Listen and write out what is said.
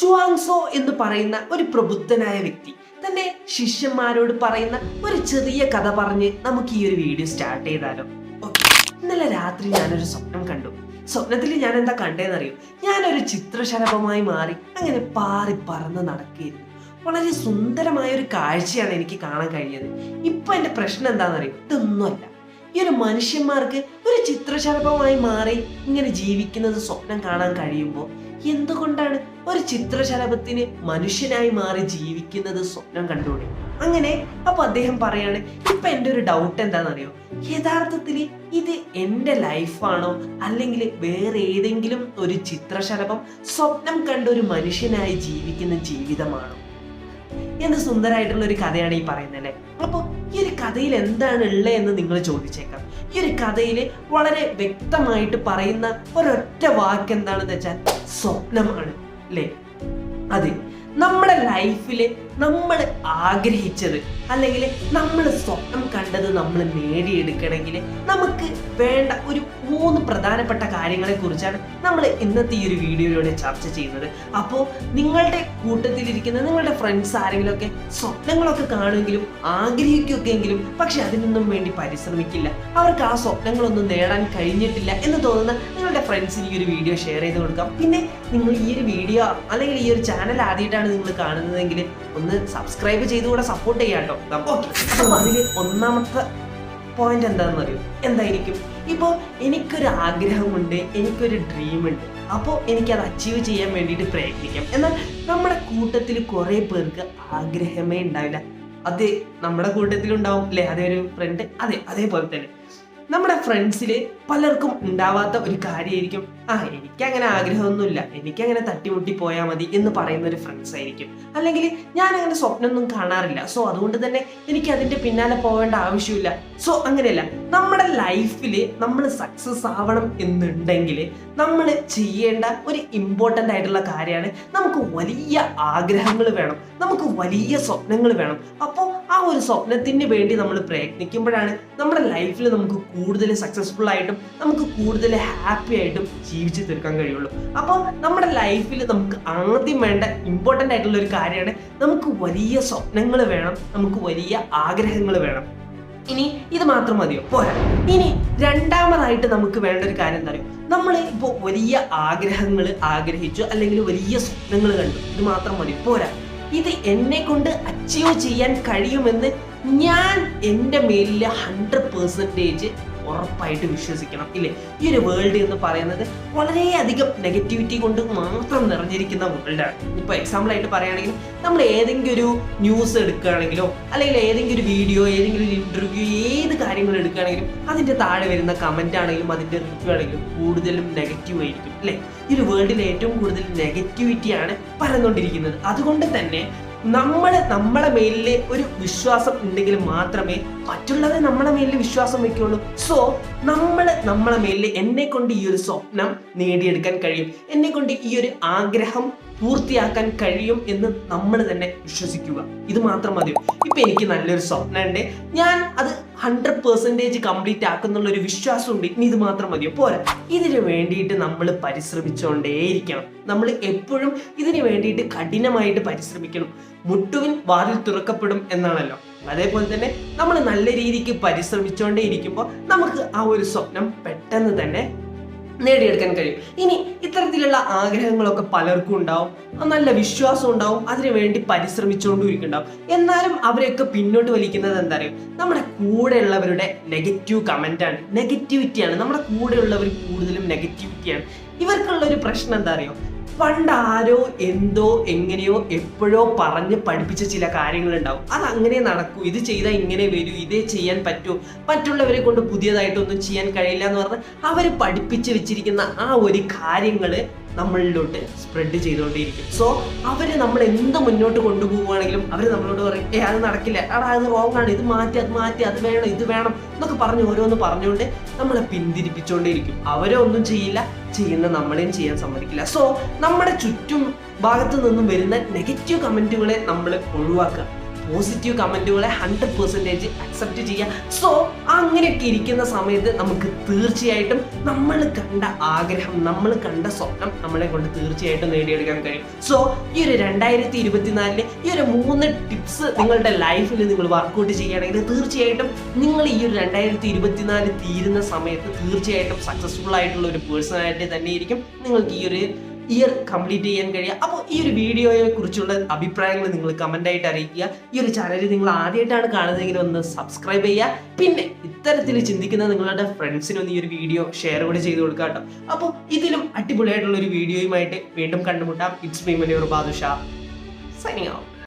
ചുവാങ്സോ എന്ന് പറയുന്ന ഒരു പ്രബുദ്ധനായ വ്യക്തി. തന്റെ ശിഷ്യന്മാരോട് പറയുന്ന ഒരു ചെറിയ കഥ പറഞ്ഞ് നമുക്ക് ഈ ഒരു വീഡിയോ സ്റ്റാർട്ട് ചെയ്താലോ. ഇന്നലെ രാത്രി ഞാനൊരു സ്വപ്നം കണ്ടു. സ്വപ്നത്തിൽ ഞാൻ എന്താ കണ്ടേന്നറിയോ? ഞാനൊരു ചിത്രശലഭമായി മാറി അങ്ങനെ പാറി പറന്ന് നടക്കുകയായിരുന്നു വളരെ സുന്ദരമായ ഒരു കാഴ്ചയാണ് എനിക്ക് കാണാൻ കഴിഞ്ഞത്. ഇപ്പൊ എന്റെ പ്രശ്നം എന്താണെന്നറിയോ ഇതൊന്നുമല്ല. ഈ ഒരു മനുഷ്യന്മാർക്ക് ഒരു ചിത്രശലഭമായി മാറി ഇങ്ങനെ ജീവിക്കുന്നത് സ്വപ്നം കാണാൻ കഴിയുമ്പോൾ എന്തുകൊണ്ടാണ് ഒരു ചിത്രശലഭത്തിന് മനുഷ്യനായി മാറി ജീവിക്കുന്നത് സ്വപ്നം കണ്ടുകൂടി? അങ്ങനെ അപ്പൊ അദ്ദേഹം പറയാണ് ഇപ്പൊ എന്റെ ഒരു ഡൗട്ട് എന്താണെന്നറിയോ? യഥാർത്ഥത്തിൽ ഇത് എന്റെ ലൈഫാണോ അല്ലെങ്കിൽ വേറെ ഏതെങ്കിലും ഒരു ചിത്രശലഭം സ്വപ്നം കണ്ട ഒരു മനുഷ്യനായി ജീവിക്കുന്ന ജീവിതമാണോ? എന്ത് സുന്ദരമായിട്ടുള്ള ഒരു കഥയാണ് ഈ പറയുന്നത് അല്ലേ അപ്പോൾ ഈ ഒരു കഥയിൽ എന്താണ് ഉള്ളത് എന്ന് നിങ്ങൾ ചോദിച്ചേക്കാം. ഈ ഒരു കഥയിൽ വളരെ വ്യക്തമായിട്ട് പറയുന്ന ഒരൊറ്റ വാക്ക് എന്താണെന്ന് വെച്ചാൽ സ്വപ്നമാണ് അല്ലേ? അതെ. നമ്മുടെ ലൈഫിൽ നമ്മൾ ആഗ്രഹിച്ചത് അല്ലെങ്കിൽ നമ്മൾ സ്വപ്നം കണ്ടത് നമ്മൾ നേടിയെടുക്കണമെങ്കിൽ നമുക്ക് വേണ്ട ഒരു മൂന്ന് പ്രധാനപ്പെട്ട കാര്യങ്ങളെ കുറിച്ചാണ് നമ്മൾ ഇന്നത്തെ ഈ ഒരു വീഡിയോയിലൂടെ ചർച്ച ചെയ്യുന്നത്. അപ്പോൾ നിങ്ങളുടെ കൂട്ടത്തിലിരിക്കുന്ന നിങ്ങളുടെ ഫ്രണ്ട്സ് ആരെങ്കിലുമൊക്കെ സ്വപ്നങ്ങളൊക്കെ കാണുമെങ്കിലും ആഗ്രഹിക്കുകയെങ്കിലും പക്ഷെ അതിനൊന്നും വേണ്ടി പരിശ്രമിക്കില്ല. അവർക്ക് ആ സ്വപ്നങ്ങളൊന്നും നേടാൻ കഴിഞ്ഞിട്ടില്ല എന്ന് തോന്നുന്ന നിങ്ങളുടെ ഫ്രണ്ട്സിന് ഈ ഒരു വീഡിയോ ഷെയർ ചെയ്ത് കൊടുക്കാം. പിന്നെ നിങ്ങൾ ഈ ഒരു വീഡിയോ അല്ലെങ്കിൽ ഈ ഒരു ചാനൽ ആദ്യമായിട്ടാണ് നിങ്ങൾ കാണുന്നതെങ്കിൽ ഒന്ന് സബ്സ്ക്രൈബ് ചെയ്തുകൂടെ സപ്പോർട്ട് ചെയ്യാം കേട്ടോ അപ്പോൾ അതിൽ ഒന്നാമത്തെ പോയിന്റ് എന്താണെന്ന് അറിയൂ? എന്തായിരിക്കും? ഇപ്പോൾ എനിക്കൊരു ആഗ്രഹമുണ്ട് എനിക്കൊരു ഡ്രീം ഉണ്ട്. അപ്പോൾ എനിക്കത് അച്ചീവ് ചെയ്യാൻ വേണ്ടിയിട്ട് പ്രയത്നിക്കാം. എന്നാൽ നമ്മുടെ കൂട്ടത്തിൽ കുറേ പേർക്ക് ആഗ്രഹമേ ഉണ്ടാവില്ല. അതെ നമ്മുടെ കൂട്ടത്തിലുണ്ടാവും. അല്ലേ? അതേ ഒരു ഫ്രണ്ട് അതെ അതേപോലെ തന്നെ. നമ്മുടെ ഫ്രണ്ട്സിൽ പലർക്കും ഉണ്ടാവാത്ത ഒരു കാര്യമായിരിക്കും. ആ എനിക്കങ്ങനെ ആഗ്രഹമൊന്നുമില്ല. എനിക്കങ്ങനെ തട്ടിമുട്ടി പോയാൽ മതി എന്ന് പറയുന്ന ഒരു ഫ്രണ്ട്സ് ആയിരിക്കും. അല്ലെങ്കിൽ ഞാൻ അങ്ങനെ സ്വപ്നമൊന്നും കാണാറില്ല. സോ അതുകൊണ്ട് തന്നെ എനിക്ക് അതിന്റെ പിന്നാലെ പോവേണ്ട ആവശ്യമില്ല. സോ അങ്ങനെയല്ല. നമ്മുടെ ലൈഫിൽ നമ്മൾ സക്സസ് ആവണം എന്നുണ്ടെങ്കിൽ നമ്മൾ ചെയ്യേണ്ട ഒരു ഇമ്പോർട്ടന്റ് ആയിട്ടുള്ള കാര്യമാണ് നമുക്ക് വലിയ ആഗ്രഹങ്ങൾ വേണം. നമുക്ക് വലിയ സ്വപ്നങ്ങൾ വേണം. അപ്പോൾ ആ ഒരു സ്വപ്നത്തിന് വേണ്ടി നമ്മൾ പ്രയത്നിക്കുമ്പോഴാണ് നമ്മുടെ ലൈഫിൽ നമുക്ക് കൂടുതൽ സക്സസ്ഫുൾ ആയിട്ടും നമുക്ക് കൂടുതൽ ഹാപ്പി ആയിട്ടും ജീവിച്ചു തീർക്കാൻ കഴിയുള്ളൂ. അപ്പോൾ നമ്മുടെ ലൈഫിൽ നമുക്ക് ആദ്യം വേണ്ട ഇമ്പോർട്ടന്റ് ആയിട്ടുള്ള ഒരു കാര്യമാണ് നമുക്ക് വലിയ സ്വപ്നങ്ങൾ വേണം നമുക്ക് വലിയ ആഗ്രഹങ്ങൾ വേണം. ഇനി ഇത് മാത്രം മതിയോ? പോരാ. ഇനി രണ്ടാമതായിട്ട് നമുക്ക് വേണ്ട ഒരു കാര്യം എന്താ പറയുക നമ്മൾ ഇപ്പോൾ വലിയ ആഗ്രഹങ്ങൾ ആഗ്രഹിച്ചു അല്ലെങ്കിൽ വലിയ സ്വപ്നങ്ങൾ കണ്ടു. ഇത് മാത്രം മതി. പോരാ. ഇത് എന്നെ കൊണ്ട് അച്ചീവ് ചെയ്യാൻ കഴിയുമെന്ന് ഞാൻ എന്റെ മേലിൽ ഹൺഡ്രഡ് പെർസെന്റേജ് ഉറപ്പായിട്ട് വിശ്വസിക്കണം. ഇല്ലേ? ഈ ഒരു വേൾഡ് എന്ന് പറയുന്നത് വളരെയധികം നെഗറ്റിവിറ്റി കൊണ്ട് മാത്രം നിറഞ്ഞിരിക്കുന്ന വേൾഡാണ് ഇപ്പോൾ എക്സാമ്പിൾ ആയിട്ട് പറയുകയാണെങ്കിൽ നമ്മൾ ഏതെങ്കിലും ഒരു ന്യൂസ് എടുക്കുകയാണെങ്കിലോ അല്ലെങ്കിൽ ഏതെങ്കിലും ഒരു വീഡിയോ ഏതെങ്കിലും ഒരു ഇന്റർവ്യൂ ഏത് കാര്യങ്ങൾ എടുക്കുകയാണെങ്കിലും അതിന്റെ താഴെ വരുന്ന കമന്റ് ആണെങ്കിലും അതിന്റെ റിവ്യൂ ആണെങ്കിലും കൂടുതലും നെഗറ്റീവ് ആയിരിക്കും. അല്ലേ ഈ ഒരു വേൾഡിൽ ഏറ്റവും കൂടുതൽ നെഗറ്റിവിറ്റിയാണ് പരന്നുകൊണ്ടിരിക്കുന്നത്. അതുകൊണ്ട് തന്നെ നമ്മൾ നമ്മളെ മേലിൽ ഒരു വിശ്വാസം ഉണ്ടെങ്കിൽ മാത്രമേ മറ്റുള്ളവർ നമ്മളെ മേലിൽ വിശ്വാസം വെക്കുകയുള്ളൂ സോ നമ്മൾ നമ്മളെ മേലിൽ എന്നെ കൊണ്ട് ഈ ഒരു സ്വപ്നം നേടിയെടുക്കാൻ കഴിയും. എന്നെ കൊണ്ട് ഈ ഒരു ആഗ്രഹം പൂർത്തിയാക്കാൻ കഴിയും എന്ന് നമ്മൾ തന്നെ വിശ്വസിക്കുക. ഇത് മാത്രം മതി. ഇപ്പൊ എനിക്ക് നല്ലൊരു സ്വപ്നം ഉണ്ട് ഞാൻ അത് ഹൺഡ്രഡ് പെർസെന്റേജ് കംപ്ലീറ്റ് ആക്കുന്നുള്ള ഒരു വിശ്വാസമുണ്ട്. ഇനി ഇത് മാത്രം മതിയോ? പോരാ. ഇതിന് വേണ്ടിയിട്ട് നമ്മൾ പരിശ്രമിച്ചുകൊണ്ടേയിരിക്കണം നമ്മൾ എപ്പോഴും ഇതിന് വേണ്ടിയിട്ട് കഠിനമായിട്ട് പരിശ്രമിക്കണം. മുട്ടുവിൻ വാതിൽ തുറക്കപ്പെടും എന്നാണല്ലോ. അതേപോലെ തന്നെ നമ്മൾ നല്ല രീതിക്ക് പരിശ്രമിച്ചുകൊണ്ടേ ഇരിക്കുമ്പോൾ നമുക്ക് ആ ഒരു സ്വപ്നം പെട്ടെന്ന് തന്നെ നേടിയെടുക്കാൻ കഴിയും. ഇനി ഇത്തരത്തിലുള്ള ആഗ്രഹങ്ങളൊക്കെ പലർക്കും ഉണ്ടാവും. നല്ല വിശ്വാസം ഉണ്ടാവും. അതിനു വേണ്ടി പരിശ്രമിച്ചുകൊണ്ടും ഇരിക്കുന്നുണ്ടാവും എന്നാലും അവരെയൊക്കെ പിന്നോട്ട് വലിക്കുന്നത് എന്താ പറയുക നമ്മുടെ കൂടെയുള്ളവരുടെ നെഗറ്റീവ് കമന്റ് ആണ്. നെഗറ്റിവിറ്റിയാണ് നമ്മുടെ കൂടെയുള്ളവർ കൂടുതലും നെഗറ്റിവിറ്റിയാണ് ഇവർക്കുള്ള ഒരു പ്രശ്നം എന്താ അറിയോ പണ്ട് ആരോ എന്തോ എങ്ങനെയോ എപ്പോഴോ പറഞ്ഞ് പഠിപ്പിച്ച ചില കാര്യങ്ങളുണ്ടാവും. അത് അങ്ങനെ നടക്കൂ. ഇത് ചെയ്താൽ ഇങ്ങനെ വരൂ. ഇതേ ചെയ്യാൻ പറ്റൂ. മറ്റുള്ളവരെ കൊണ്ട് പുതിയതായിട്ടൊന്നും ചെയ്യാൻ കഴിയില്ല എന്ന് പറഞ്ഞ് അവർ പഠിപ്പിച്ച് വെച്ചിരിക്കുന്ന ആ ഒരു കാര്യങ്ങൾ നമ്മളിലോട്ട് സ്പ്രെഡ് ചെയ്തുകൊണ്ടേയിരിക്കും. സോ അവർ നമ്മൾ എന്ത് മുന്നോട്ട് കൊണ്ടുപോവുകയാണെങ്കിലും അവർ നമ്മളോട് പറയും ഏ അത് നടക്കില്ല. എടാ അത് റോങ് ആണ്. ഇത് മാറ്റി അത് മാറ്റി അത് വേണം ഇത് വേണം. എന്നൊക്കെ പറഞ്ഞ് ഓരോന്ന് പറഞ്ഞുകൊണ്ട് നമ്മളെ പിന്തിരിപ്പിച്ചുകൊണ്ടേയിരിക്കും. അവരെ ഒന്നും ചെയ്യില്ല. ചെയ്യുന്ന നമ്മളെയും ചെയ്യാൻ സമ്മതിക്കില്ല. സോ നമ്മുടെ ചുറ്റും ഭാഗത്തു നിന്നും വരുന്ന നെഗറ്റീവ് കമന്റുകളെ നമ്മൾ ഒഴിവാക്കുക. പോസിറ്റീവ് കമന്റുകളെ ഹൺഡ്രഡ് പെർസെന്റേജ് അക്സെപ്റ്റ് ചെയ്യുക സോ അങ്ങനെയൊക്കെ ഇരിക്കുന്ന സമയത്ത് നമുക്ക് തീർച്ചയായിട്ടും നമ്മൾ കണ്ട ആഗ്രഹം നമ്മൾ കണ്ട സ്വപ്നം നമ്മളെ കൊണ്ട് തീർച്ചയായിട്ടും നേടിയെടുക്കാൻ കഴിയും. സോ ഈ ഒരു രണ്ടായിരത്തി ഇരുപത്തിനാലിലെ ഈ ഒരു മൂന്ന് ടിപ്സ് നിങ്ങളുടെ ലൈഫിൽ നിങ്ങൾ വർക്കൗട്ട് ചെയ്യുകയാണെങ്കിൽ തീർച്ചയായിട്ടും നിങ്ങൾ ഈ ഒരു രണ്ടായിരത്തി ഇരുപത്തിനാല് തീരുന്ന സമയത്ത് തീർച്ചയായിട്ടും സക്സസ്ഫുൾ ആയിട്ടുള്ള ഒരു പേഴ്സണാലിറ്റി തന്നെയായിരിക്കും. നിങ്ങൾക്ക് ഈ ഒരു ഇയർ കംപ്ലീറ്റ് ചെയ്യാൻ കഴിയുക. അപ്പോൾ ഈ ഒരു വീഡിയോയെ കുറിച്ചുള്ള അഭിപ്രായങ്ങൾ നിങ്ങൾ കമന്റ് ആയിട്ട് അറിയിക്കുക. ഈ ഒരു ചാനൽ നിങ്ങൾ ആദ്യമായിട്ടാണ് കാണുന്നതെങ്കിൽ ഒന്ന് സബ്സ്ക്രൈബ് ചെയ്യുക. പിന്നെ ഇത്തരത്തിൽ ചിന്തിക്കുന്ന നിങ്ങളുടെ ഫ്രണ്ട്സിനൊന്ന് ഈ ഒരു വീഡിയോ ഷെയർ കൂടി ചെയ്ത് കൊടുക്കുക കേട്ടോ. അപ്പോൾ ഇതിലും അടിപൊളിയായിട്ടുള്ള ഒരു വീഡിയോയുമായിട്ട് വീണ്ടും കണ്ടുമുട്ടാം. It's me Maniyur Badusha signing out